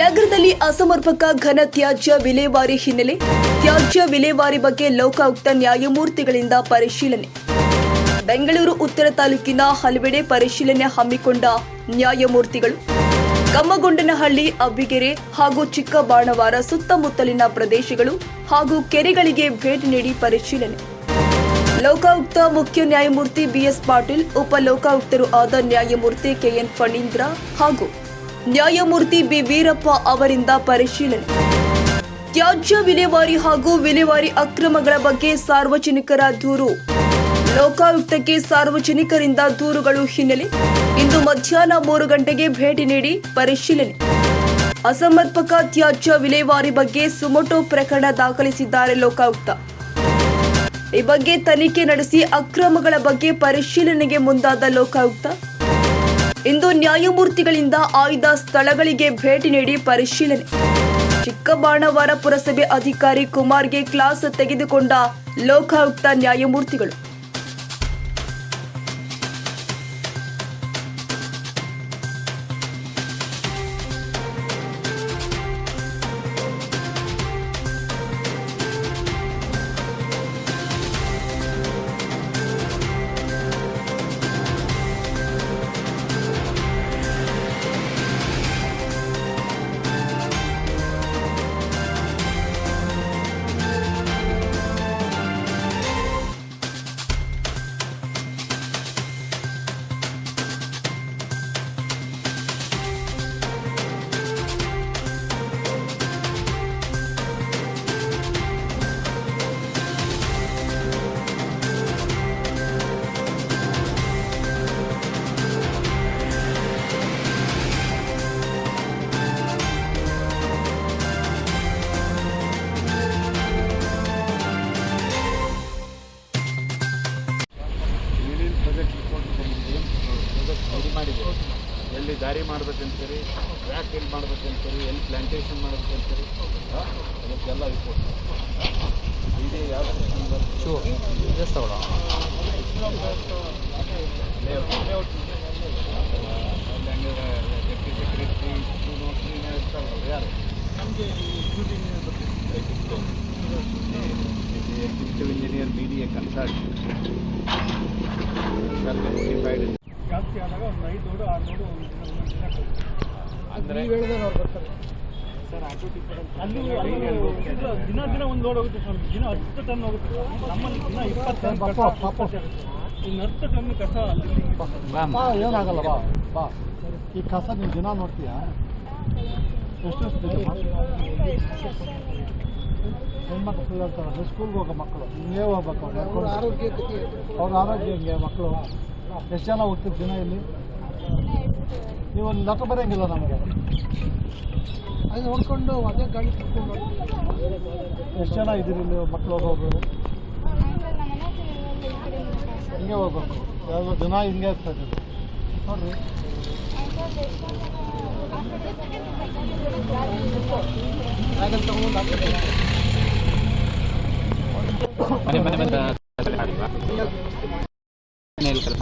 ನಗರದಲ್ಲಿ ಅಸಮರ್ಪಕ ಘನ ತ್ಯಾಜ್ಯ ವಿಲೇವಾರಿ ಹಿನ್ನೆಲೆ, ತ್ಯಾಜ್ಯ ವಿಲೇವಾರಿ ಬಗ್ಗೆ ಲೋಕಾಯುಕ್ತ ನ್ಯಾಯಮೂರ್ತಿಗಳಿಂದ ಪರಿಶೀಲನೆ. ಬೆಂಗಳೂರು ಉತ್ತರ ತಾಲೂಕಿನ ಹಲವೆಡೆ ಪರಿಶೀಲನೆ ಹಮ್ಮಿಕೊಂಡ ನ್ಯಾಯಮೂರ್ತಿಗಳು, ಕಮ್ಮಗೊಂಡನಹಳ್ಳಿ, ಅಬ್ಬಿಗೆರೆ ಹಾಗೂ ಚಿಕ್ಕಬಾಣವಾರ ಸುತ್ತಮುತ್ತಲಿನ ಪ್ರದೇಶಗಳು ಹಾಗೂ ಕೆರೆಗಳಿಗೆ ಭೇಟಿ ನೀಡಿ ಪರಿಶೀಲನೆ. ಲೋಕಾಯುಕ್ತ ಮುಖ್ಯ ನ್ಯಾಯಮೂರ್ತಿ ಬಿಎಸ್ ಪಾಟೀಲ್, ಉಪ ಲೋಕಾಯುಕ್ತರು ಆದ ನ್ಯಾಯಮೂರ್ತಿ ಕೆಎನ್ ಫಣೀಂದ್ರ ಹಾಗೂ ನ್ಯಾಯಮೂರ್ತಿ ಬಿ. ವೀರಪ್ಪ ಅವರಿಂದ ಪರಿಶೀಲನೆ. ತ್ಯಾಜ್ಯ ವಿಲೇವಾರಿ ಹಾಗೂ ವಿಲೇವಾರಿ ಅಕ್ರಮಗಳ ಬಗ್ಗೆ ಸಾರ್ವಜನಿಕರ ದೂರು. ಲೋಕಾಯುಕ್ತಕ್ಕೆ ಸಾರ್ವಜನಿಕರಿಂದ ದೂರುಗಳು ಹಿನ್ನೆಲೆ. ಇಂದು ಮಧ್ಯಾಹ್ನ ಮೂರು ಗಂಟೆಗೆ ಭೇಟಿ ನೀಡಿ ಪರಿಶೀಲನೆ. ಅಸಮರ್ಪಕ ತ್ಯಾಜ್ಯ ವಿಲೇವಾರಿ ಬಗ್ಗೆ ಸುಮೋಟೋ ಪ್ರಕರಣ ದಾಖಲಿಸಿದ್ದಾರೆ ಲೋಕಾಯುಕ್ತ. ಈ ಬಗ್ಗೆ ತನಿಖೆ ನಡೆಸಿ ಅಕ್ರಮಗಳ ಬಗ್ಗೆ ಪರಿಶೀಲನೆಗೆ ಮುಂದಾದ ಲೋಕಾಯುಕ್ತ. ಇಂದು ನ್ಯಾಯಮೂರ್ತಿಗಳಿಂದ ಆಯ್ದ ಸ್ಥಳಗಳಿಗೆ ಭೇಟಿ ನೀಡಿ ಪರಿಶೀಲನೆ. ಚಿಕ್ಕಬಾಣವಾರ ಪುರಸಭೆ ಅಧಿಕಾರಿ ಕುಮಾರ್ಗೆ ಕ್ಲಾಸ್ ತೆಗೆದುಕೊಂಡ ಲೋಕಾಯುಕ್ತ ನ್ಯಾಯಮೂರ್ತಿಗಳು. ದಾರಿ ಮಾಡ್ಬೇಕಂತೀರಿ ವ್ಯಾಕ್ ಏನು ಮಾಡ್ಬೇಕಂತೀರಿ ಎಲ್ಲಿ ಪ್ಲಾಂಟೇಶನ್ ಮಾಡ್ಬೇಕಂತೀರಿ? ಅದಕ್ಕೆಲ್ಲ ರಿಪೋರ್ಟ್ ಇದು ಯಾವ ಡೆಪ್ಟಿ ಸೆಕ್ರೆಟರಿ ಯಾರು executive engineer B D A consult ಜಾಸ್ತಿ ಆದಾಗ ಒಂದು ಐದು ನೋಡು ಆರು ದಿನ ಅಂದ್ರೆ ನೀವು ಅವ್ರು ಬರ್ತಾರೆ. ಅಲ್ಲಿ ದಿನ ದಿನ ಒಂದು ಲೋಡ್ ಹೋಗುತ್ತೆ ಸ್ವಾಮಿ ದಿನ ಹತ್ತು ಟನ್ ಹೋಗುತ್ತೆ. ನಮ್ಮಲ್ಲಿ ದಿನ ಇಪ್ಪತ್ತು ಟನ್. ಇನ್ನು ಹತ್ತು ಟನ್ ಕಸ ಅಲ್ಲಿ. ಬಾ ಏನಾಗಲ್ಲ ಬಾ ಬಾ. ಈ ಕಸ ನೀವು ದಿನ ನೋಡ್ತೀಯಾ? ಎಷ್ಟು ಹೆಣ್ಮಕ್ಳು ಹೇಳ್ತಾರೆ ಸ್ಕೂಲ್ಗೆ ಹೋಗೋ ಮಕ್ಕಳು ಹಿಂಗೇ ಹೋಗ್ಬೇಕು ಅವ್ರು ಆರೋಗ್ಯ ಅವ್ರ ಆರೋಗ್ಯ ಹಿಂಗೆ ಮಕ್ಕಳು. ಎಷ್ಟು ಜನ ಹೋಗ್ತಿದ್ರು ದಿನ ಇಲ್ಲಿ? ನೀವು ಒಂದು ಲೆಕ್ಕ ಬರೋಂಗಿಲ್ಲ ನಮಗೆ. ಅದು ನೋಡ್ಕೊಂಡು ಅದೇ ಗಾಡಿ ಎಷ್ಟು ಜನ ಇದ್ದೀರಿ ಇಲ್ಲಿ ಮಕ್ಕಳು ಹೋಗೋದು ಹಿಂಗೆ ಹೋಗ್ಬೇಕು. ಯಾವ ದಿನ ಹಿಂಗೆ ಇರ್ತದೆ. ನೋಡ್ರಿ. ಮನೆ ಮನೆ ಬಂದ ಇದು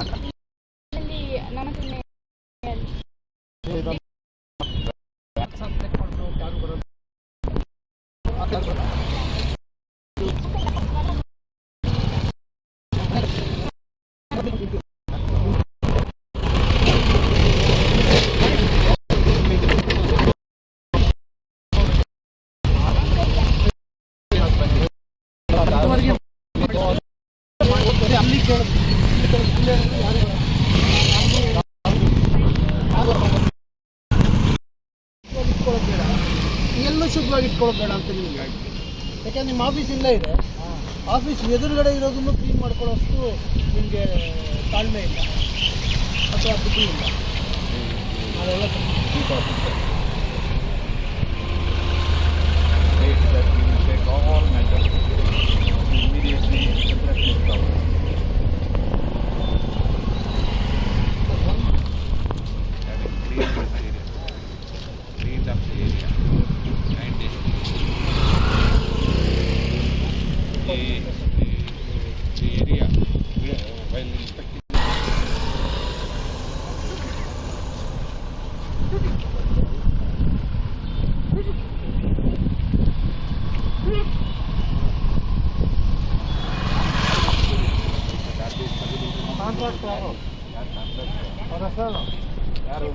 ಅಲ್ಲಿ ಎಲ್ಲೂ ಶುದ್ಧವಾಗಿ ಇಟ್ಕೊಳ್ಬೇಡ ಬೇಡ ಅಂತ ನಿಮಗೆ ಯಾಕೆಂದ್ರೆ ನಿಮ್ಮ ಆಫೀಸ್ ಇಲ್ಲೇ ಇದೆ. ಆಫೀಸ್ ಎದುರುಗಡೆ ಇರೋದನ್ನು ಕ್ಲೀನ್ ಮಾಡ್ಕೊಳ್ಳೋಷ್ಟು ನಿಮಗೆ ತಾಳ್ಮೆ ಇಲ್ಲ. ಅಥವಾ ಬುದ್ಧಿ ಇಲ್ಲ. ನಾವೆಲ್ಲ Para sano. Claro.